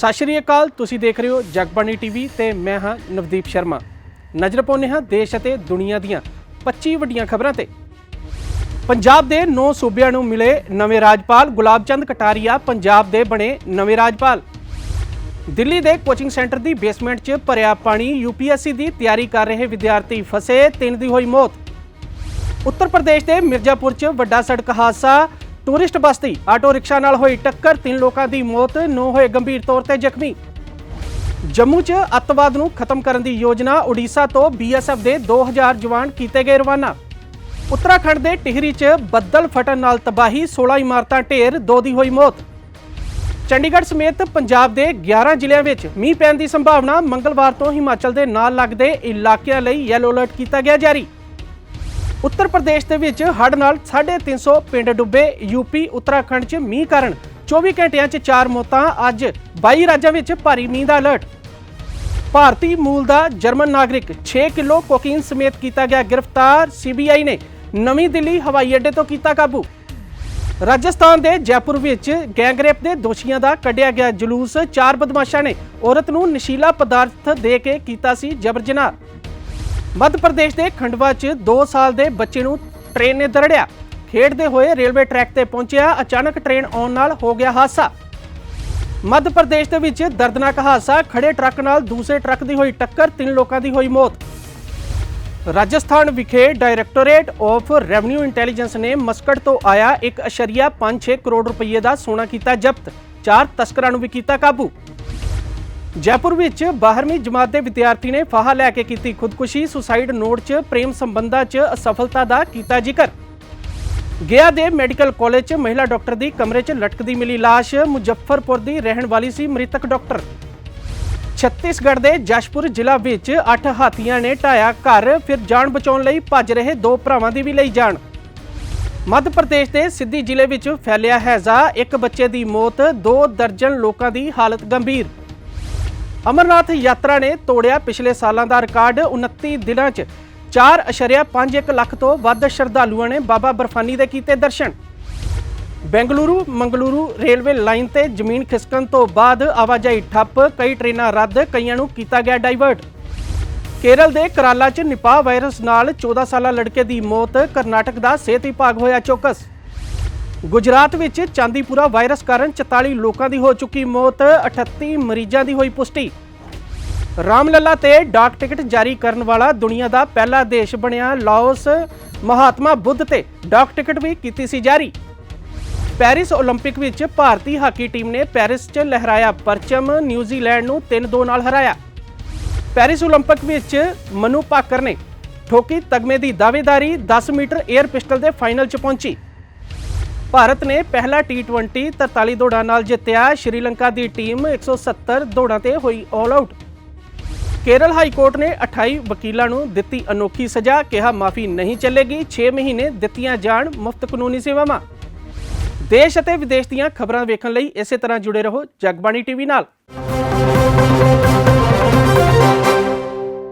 ਸਤਿ ਸ਼੍ਰੀ ਅਕਾਲ, ਤੁਸੀਂ ਦੇਖ ਰਹੇ ਹੋ ਜਗਬਾਣੀ ਟੀਵੀ ਤੇ ਮੈਂ ਹਾਂ ਨਵਦੀਪ ਸ਼ਰਮਾ। ਨਜ਼ਰ ਪਾਉਂਦੇ ਹਾਂ ਦੇਸ਼ ਅਤੇ ਦੁਨੀਆ ਦੀਆਂ 25 ਵੱਡੀਆਂ ਖਬਰਾਂ ਤੇ। ਪੰਜਾਬ ਦੇ 9 ਸੂਬਿਆਂ ਨੂੰ ਮਿਲੇ ਨਵੇਂ ਰਾਜਪਾਲ ਗੁਲਾਬ ਚੰਦ ਕਟਾਰੀਆ ਪੰਜਾਬ ਦੇ ਬਣੇ ਨਵੇਂ ਰਾਜਪਾਲ। ਦਿੱਲੀ ਦੇ ਕੋਚਿੰਗ ਸੈਂਟਰ ਦੀ ਬੇਸਮੈਂਟ 'ਚ ਭਰਿਆ ਪਾਣੀ, ਯੂਪੀਐਸਸੀ ਦੀ ਤਿਆਰੀ ਕਰ ਰਹੇ ਵਿਦਿਆਰਥੀ ਫਸੇ, ਤਿੰਨ ਦੀ ਹੋਈ ਮੌਤ। ਉੱਤਰ ਪ੍ਰਦੇਸ਼ ਦੇ ਮਿਰਜ਼ਾਪੁਰ 'ਚ ਵੱਡਾ ਸੜਕ ਹਾਦਸਾ ਟੂਰਿਸਟ ਬੱਸ ਦੀ ਆਟੋ ਰਿਕਸ਼ਾ ਨਾਲ ਹੋਈ ਟੱਕਰ, ਤਿੰਨ ਲੋਕਾਂ ਦੀ ਮੌਤ, ਨੌ ਹੋਏ ਗੰਭੀਰ ਤੌਰ ਤੇ ਜ਼ਖਮੀ। ਜੰਮੂ 'ਚ ਅੱਤਵਾਦ ਨੂੰ ਖਤਮ ਕਰਨ ਦੀ ਯੋਜਨਾ ਓਡੀਸ਼ਾ ਤੋਂ ਬੀਐਸਐਫ ਦੇ 2000 ਜਵਾਨ ਕੀਤੇ ਗਏ ਰਵਾਨਾ। ਉੱਤਰਾਖੰਡ ਦੇ ਟਿਹਰੀ 'ਚ ਬੱਦਲ ਫਟਣ ਨਾਲ ਤਬਾਹੀ 16 ਇਮਾਰਤਾਂ ਢੇਰ, ਦੋ ਦੀ ਹੋਈ ਮੌਤ। ਚੰਡੀਗੜ੍ਹ ਸਮੇਤ ਪੰਜਾਬ ਦੇ 11 ਜ਼ਿਲ੍ਹਿਆਂ ਵਿੱਚ ਮੀਂਹ ਪੈਣ ਦੀ ਸੰਭਾਵਨਾ ਮੰਗਲਵਾਰ ਤੋਂ ਹਿਮਾਚਲ ਦੇ ਨਾਲ ਲੱਗਦੇ ਇਲਾਕਿਆਂ ਲਈ ਯੈਲੋ ਅਲਰਟ ਕੀਤਾ ਗਿਆ ਜਾਰੀ। ਉੱਤਰ ਪ੍ਰਦੇਸ਼ ਦੇ ਵਿੱਚ ਹੜ੍ਹ ਨਾਲ 350 ਪਿੰਡ ਡੁੱਬੇ। ਯੂਪੀ ਉੱਤਰਾਖੰਡ 'ਚ ਮੀਂਹ ਕਾਰਨ 24 ਘੰਟਿਆਂ 'ਚ 4 ਮੌਤਾਂ, ਅੱਜ 22 ਰਾਜਾਂ ਵਿੱਚ ਭਾਰੀ ਮੀਂਹ ਦਾ ਅਲਰਟ ਭਾਰਤੀ ਮੂਲ ਦਾ ਜਰਮਨ ਨਾਗਰਿਕ 6 ਕਿਲੋ ਕੋਕੀਨ ਸਮੇਤ ਕੀਤਾ ਗਿਆ ਗ੍ਰਿਫਤਾਰ। ਸੀਬੀਆਈ ਨੇ ਨਵੀਂ ਦਿੱਲੀ ਹਵਾਈ ਅੱਡੇ ਤੋਂ ਕੀਤਾ ਕਾਬੂ। ਰਾਜਸਥਾਨ ਦੇ ਜੈਪੁਰ ਵਿੱਚ ਗੈਂਗਰੇਪ ਦੇ ਦੋਸ਼ੀਆਂ ਦਾ ਕੱਢਿਆ ਗਿਆ ਜਲੂਸ। ਚਾਰ ਬਦਮਾਸ਼ਾਂ ਨੇ ਔਰਤ ਨੂੰ ਨਸ਼ੀਲਾ ਪਦਾਰਥ ਦੇ ਕੇ ਕੀਤਾ ਸੀ ਜਬਰ ਜਨਾਹ। ਮੱਧ ਪ੍ਰਦੇਸ਼ ਦੇ ਖੰਡਵਾ 'ਚ 2 ਸਾਲ ਦੇ ਬੱਚੇ ਨੂੰ ਟ੍ਰੇਨ ਨੇ ਦਰੜਿਆ। ਖੇਡਦੇ ਹੋਏ ਰੇਲਵੇ ਟਰੈਕ ਤੇ ਪਹੁੰਚਿਆ, ਅਚਾਨਕ ਟ੍ਰੇਨ ਆਉਣ ਨਾਲ ਹੋ ਗਿਆ ਹਾਦਸਾ। ਮੱਧ ਪ੍ਰਦੇਸ਼ ਦੇ ਵਿੱਚ ਦਰਦਨਾਕ ਹਾਦਸਾ ਖੜੇ ਟਰੱਕ ਨਾਲ ਦੂਸਰੇ ਟਰੱਕ ਦੀ ਹੋਈ ਟੱਕਰ, ਤਿੰਨ ਲੋਕਾਂ ਦੀ ਹੋਈ ਮੌਤ। ਰਾਜਸਥਾਨ ਵਿਖੇ ਡਾਇਰੈਕਟੋਰੇਟ ਆਫ ਰੈਵਨਿਊ ਇੰਟੈਲੀਜੈਂਸ ਨੇ ਮਸਕਟ ਤੋਂ ਆਇਆ 1.56 ਕਰੋੜ ਰੁਪਏ ਦਾ ਸੋਨਾ ਕੀਤਾ ਜ਼ਬਤ। ਚਾਰ ਤਸਕਰਾਂ ਨੂੰ ਵੀ ਕੀਤਾ ਕਾਬੂ। ਜੈਪੁਰ ਵਿੱਚ 12ਵੀਂ ਜਮਾਤ ਦੇ ਵਿਦਿਆਰਥੀ ਨੇ ਫਾਹਾ ਲੈ ਕੇ ਕੀਤੀ ਖੁਦਕੁਸ਼ੀ, ਸੁਸਾਈਡ ਨੋਟ 'ਚ ਪ੍ਰੇਮ ਸੰਬੰਧਾਂ 'ਚ ਅਸਫਲਤਾ ਦਾ ਕੀਤਾ ਜ਼ਿਕਰ। ਗਿਆ ਦੇ ਮੈਡੀਕਲ ਕਾਲਜ 'ਚ ਮਹਿਲਾ ਡਾਕਟਰ ਦੀ ਕਮਰੇ 'ਚ ਲਟਕਦੀ ਮਿਲੀ ਲਾਸ਼, ਮੁਜ਼ੱਫਰਪੁਰ ਦੀ ਰਹਿਣ ਵਾਲੀ ਸੀ ਮ੍ਰਿਤਕ ਡਾਕਟਰ। ਛੱਤੀਸਗੜ੍ਹ ਦੇ ਜਸ਼ਪੁਰ ਜ਼ਿਲ੍ਹਾ ਵਿੱਚ 8 ਹਾਥੀਆਂ ਨੇ ਢਾਇਆ ਘਰ, ਫਿਰ ਜਾਨ ਬਚਾਉਣ ਲਈ ਭੱਜ ਰਹੇ ਦੋ ਭਰਾਵਾਂ ਦੀ ਵੀ ਲਈ ਜਾਨ। ਮੱਧ ਪ੍ਰਦੇਸ਼ ਦੇ ਸਿੱਧੀ ਜ਼ਿਲ੍ਹੇ ਵਿੱਚ ਫੈਲਿਆ ਹੈਜ਼ਾ, ਇੱਕ ਬੱਚੇ ਦੀ ਮੌਤ, ਦੋ ਦਰਜਨ ਲੋਕਾਂ ਦੀ ਹਾਲਤ ਗੰਭੀਰ। ਅਮਰਨਾਥ ਯਾਤਰਾ ਨੇ ਤੋੜਿਆ ਪਿਛਲੇ ਸਾਲਾਂ ਦਾ ਰਿਕਾਰਡ। 29 ਦਿਨਾਂ 'ਚ 4.51 ਲੱਖ ਤੋਂ ਵੱਧ ਸ਼ਰਧਾਲੂਆਂ ਨੇ ਬਾਬਾ ਬਰਫਾਨੀ ਦੇ ਕੀਤੇ ਦਰਸ਼ਨ। ਬੈਂਗਲੁਰੂ, ਮੰਗਲੁਰੂ ਰੇਲਵੇ ਲਾਈਨ ਤੇ ਜ਼ਮੀਨ ਖਿਸਕਣ ਤੋਂ ਬਾਅਦ ਆਵਾਜਾਈ ਠੱਪ, ਕਈ ਟ੍ਰੇਨਾਂ ਰੱਦ, ਕਈਆਂ ਨੂੰ ਕੀਤਾ ਗਿਆ ਡਾਈਵਰਟ ਕੇਰਲ ਦੇ ਕਰਾਲਾ 'ਚ ਨਿਪਾਹ ਵਾਇਰਸ ਨਾਲ 14 ਸਾਲਾ ਲੜਕੇ ਦੀ ਮੌਤ, ਕਰਨਾਟਕ ਦਾ ਸਿਹਤ ਵਿਭਾਗ ਹੋਇਆ ਚੌਕਸ। ਗੁਜਰਾਤ ਵਿੱਚ ਚਾਂਦੀਪੁਰਾ ਵਾਇਰਸ ਕਾਰਨ 44 ਲੋਕਾਂ ਦੀ ਹੋ ਚੁੱਕੀ ਮੌਤ 38 ਮਰੀਜ਼ਾਂ ਦੀ ਹੋਈ ਪੁਸ਼ਟੀ। ਰਾਮਲੱਲਾ ਤੇ ਡਾਕ ਟਿਕਟ ਜਾਰੀ ਕਰਨ ਵਾਲਾ ਦੁਨੀਆ ਦਾ ਪਹਿਲਾ ਦੇਸ਼ ਬਣਿਆ ਲਾਓਸ। ਮਹਾਤਮਾ ਬੁੱਧ ਤੇ ਡਾਕ ਟਿਕਟ ਵੀ ਕੀਤੀ ਸੀ ਜਾਰੀ। ਪੈਰਿਸ 올림픽 ਵਿੱਚ ਭਾਰਤੀ ਹਾਕੀ ਟੀਮ ਨੇ ਪੈਰਿਸ 'ਚ ਲਹਿਰਾਇਆ ਪਰਚਮ, ਨਿਊਜ਼ੀਲੈਂਡ ਨੂੰ 3-2 ਨਾਲ ਹਰਾਇਆ। ਪੈਰਿਸ 올림픽 ਵਿੱਚ ਮਨੂ ਪਾਕਰ ਨੇ ਠੋਕੀ ਤਗਮੇ ਦੀ ਦਾਅਵੇਦਾਰੀ 10 ਮੀਟਰ 에ਅਰ ਪਿਸਟਲ ਦੇ ਫਾਈਨਲ 'ਚ ਪਹੁੰਚੀ। ਭਾਰਤ ਨੇ ਪਹਿਲਾ T20 43 ਦੌੜਾਂ ਨਾਲ ਜਿੱਤਿਆ। ਸ਼੍ਰੀਲੰਕਾ ਦੀ ਟੀਮ 170 ਦੌੜਾਂ ਤੇ ਹੋਈ all out Kerala high court ਨੇ 28 ਵਕੀਲਾਂ ਨੂੰ ਦਿੱਤੀ ਅਨੋਖੀ ਸਜ਼ਾ। ਕਿਹਾ ਮਾਫੀ ਨਹੀਂ ਚੱਲੇਗੀ। 6 ਮਹੀਨੇ ਦਿੱਤੀਆਂ ਜਾਣ ਮੁਫਤ ਕਾਨੂੰਨੀ ਸੇਵਾਵਾਂ। ਦੇਸ਼ ਅਤੇ ਵਿਦੇਸ਼ ਦੀਆਂ ਖਬਰਾਂ ਵੇਖਣ ਲਈ ਇਸੇ ਤਰ੍ਹਾਂ ਜੁੜੇ ਰਹੋ ਜਗਬਾਣੀ ਟੀਵੀ ਨਾਲ।